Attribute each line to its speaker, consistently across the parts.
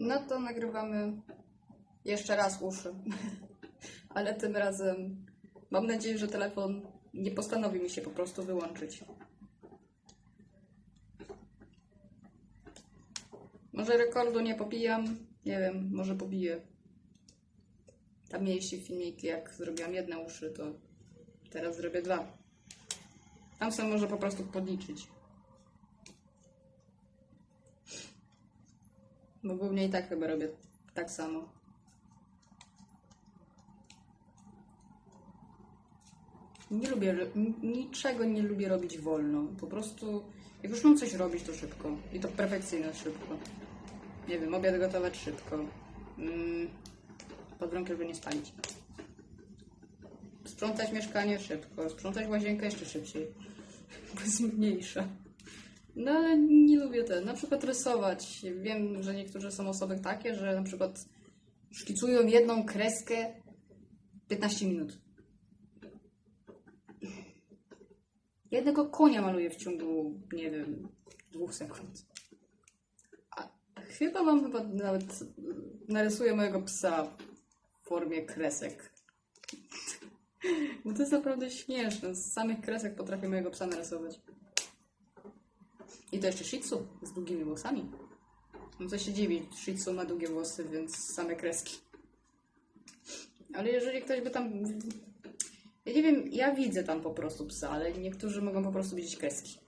Speaker 1: No to nagrywamy jeszcze raz uszy. Ale tym razem mam nadzieję, że telefon nie postanowi mi się po prostu wyłączyć. Może rekordu nie pobijam, nie wiem, może pobiję. Tam mieliście filmiki, jak zrobiłam jedne uszy, to teraz zrobię dwa. Tam sobie może po prostu podliczyć. Bo głównie i tak chyba robię tak samo. Nie lubię, niczego nie lubię robić wolno. Po prostu, jak już mam coś robić, to szybko. I to perfekcyjnie szybko. Nie wiem, obiad gotować szybko. Mm, podrąkę, żeby nie spalić. Sprzątać mieszkanie szybko. Sprzątać łazienkę jeszcze szybciej. Bo jest mniejsza. No ale nie lubię ten. Na przykład rysować. Wiem, że niektórzy są osoby takie, że na przykład szkicują jedną kreskę 15 minut. Jednego konia maluję w ciągu, nie wiem, dwóch sekund. A chyba mam chyba nawet narysuję mojego psa w formie kresek. Bo to jest naprawdę śmieszne. Z samych kresek potrafię mojego psa narysować. I to jeszcze shih tzu z długimi włosami. No co się dziwi, shih tzu ma długie włosy, więc same kreski. Ale jeżeli ktoś by tam... Ja nie wiem, ja widzę tam po prostu psa, ale niektórzy mogą po prostu widzieć kreski.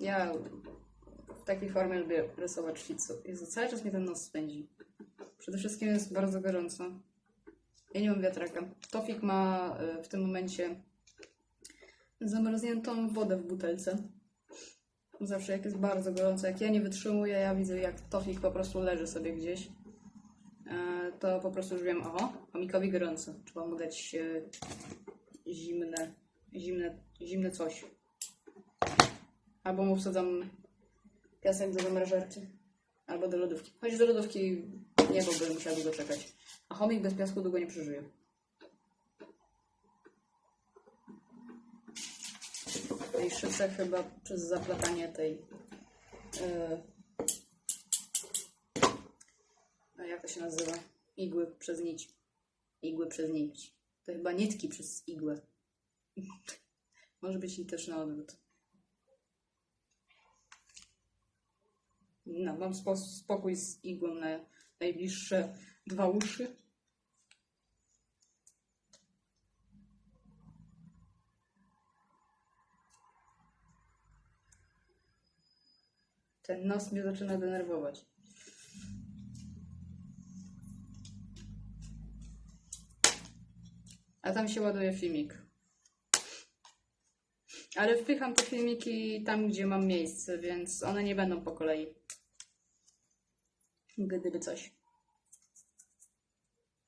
Speaker 1: Ja w takiej formie lubię rysować shih tzu. Jezu, cały czas mnie ten nos spędzi. Przede wszystkim jest bardzo gorąco. Ja nie mam wiatraka. Tofik ma y, w tym momencie zamarzniętą wodę w butelce. Zawsze jak jest bardzo gorąco, jak ja nie wytrzymuję, ja widzę jak Tofik po prostu leży sobie gdzieś, e, to po prostu już wiem, oho, chomikowi gorąco. Trzeba mu dać e, zimne, zimne, zimne coś. Albo mu wsadzam piasek do zamrażarki. Albo do lodówki. Choć do lodówki nie, bo bym musiała długo czekać. A chomik bez piasku długo nie przeżyje. Najszybsze chyba przez zaplatanie tej. Yy, jak to się nazywa? Igły przez nić. Igły przez nić. To chyba nitki przez igłę. Może być i też na odwrót. No, mam spo, spokój z igłą na najbliższe dwa uszy. Ten nos mnie zaczyna denerwować. A tam się ładuje filmik. Ale wpycham te filmiki tam, gdzie mam miejsce, więc one nie będą po kolei. Gdyby coś.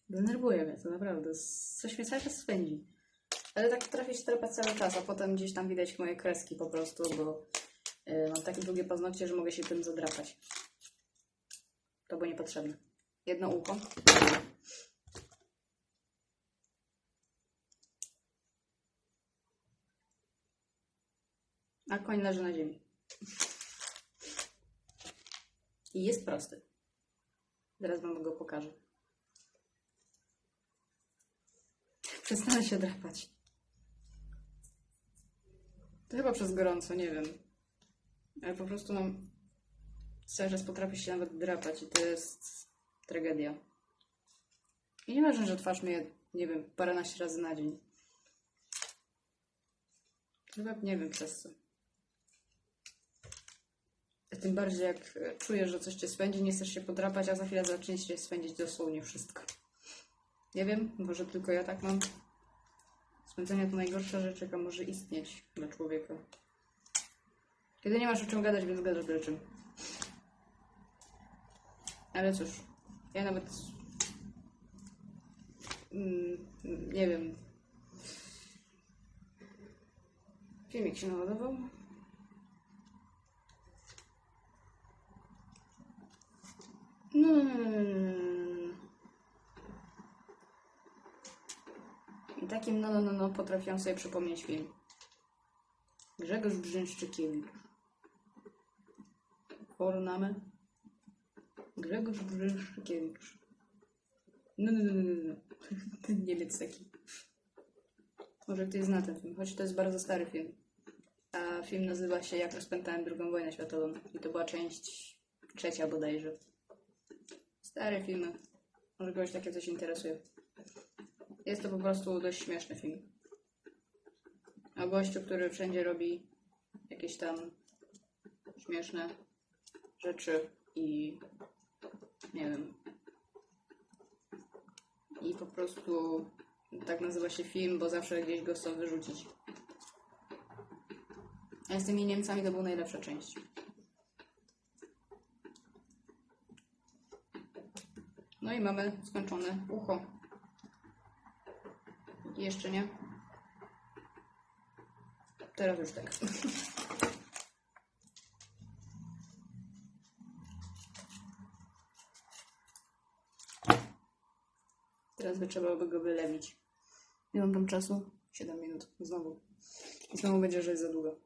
Speaker 1: Denerwuje mnie to naprawdę. Coś mnie cały czas spędzi. Ale tak potrafię się cały czas, a potem gdzieś tam widać moje kreski po prostu, bo mam takie długie paznokcie, że mogę się tym zadrapać. To było niepotrzebne. Jedno ucho. A koń leży na ziemi. I jest prosty. Zaraz wam go pokażę. Przestanę się drapać. To chyba przez gorąco, nie wiem. Ale po prostu mam... Cały czas potrafię się nawet drapać i to jest tragedia. I nieważne, że twarz mnie, nie wiem, paręnaście razy na dzień. Chyba nie wiem przez co. Tym bardziej jak e, czujesz, że coś cię spędzi, nie chcesz się podrapać, a za chwilę zacznie cię spędzić dosłownie wszystko. Nie wiem, może tylko ja tak mam. Spędzenie to najgorsza rzecz, jaka może istnieć dla człowieka. Kiedy nie masz o czym gadać, więc gadasz byle czym. Ale cóż, ja nawet mm, nie wiem. Filmik się naładował. No, no, no, no, no, no. I takim no, no, no, no potrafiłam sobie przypomnieć film. Grzegorz Brzęszczykiewicz. Ornament. Grzegorz Brzeszkiewicz. No, no, no, no, no, no. Ten Niemiec taki. Może ktoś zna ten film, choć to jest bardzo stary film. A film nazywa się Jak rozpętałem II wojnę światową. I to była część trzecia bodajże. Stare filmy. Może kogoś takie coś interesuje. Jest to po prostu dość śmieszny film. O gościu, który wszędzie robi jakieś tam śmieszne rzeczy i nie wiem. I po prostu tak nazywa się film, bo zawsze gdzieś go chcą wyrzucić. A z tymi Niemcami to była najlepsza część. No i mamy skończone ucho. Jeszcze nie. Teraz już tak. Teraz by trzeba by go wylewić. Nie mam tam czasu. 7 minut. Znowu. I znowu będzie, że jest za długo.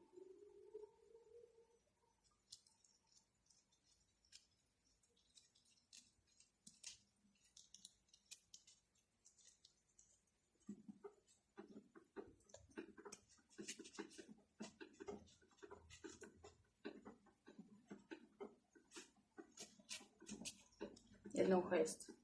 Speaker 1: Jedno ucho jest.